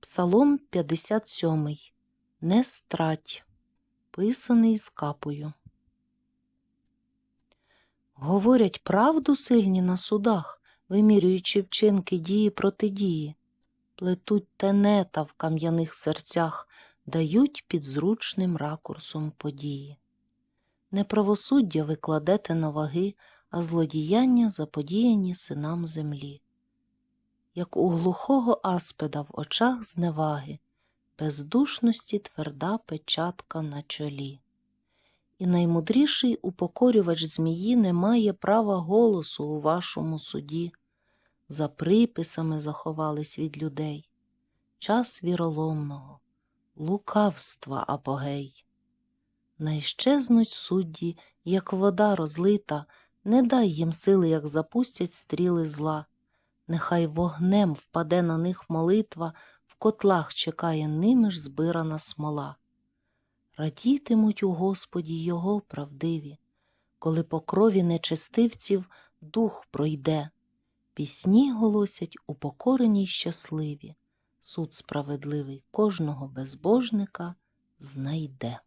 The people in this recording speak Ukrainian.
Псалом 57. Не страť, писаний з капою. Говорять правду сильні на судах, вимірюючи вчинки дії проти дії. Плетуть тенета в кам'яних серцях, дають під зручним ракурсом події. Неправосуддя ви кладете на ваги, а злодіяння заподіяні синам землі. Як у глухого аспида в очах зневаги, бездушності тверда печатка на чолі. І наймудріший упокорювач змії не має права голосу у вашому суді. За приписами заховались від людей. Час віроломного, лукавства апогей. Найщезнуть судді, як вода розлита, не дай їм сили, як запустять стріли зла. Нехай вогнем впаде на них молитва, в котлах чекає ними ж збирана смола. Радітимуть у Господі його правдиві, коли по крові нечестивців дух пройде. Пісні голосять упокорені й щасливі, суд справедливий кожного безбожника знайде.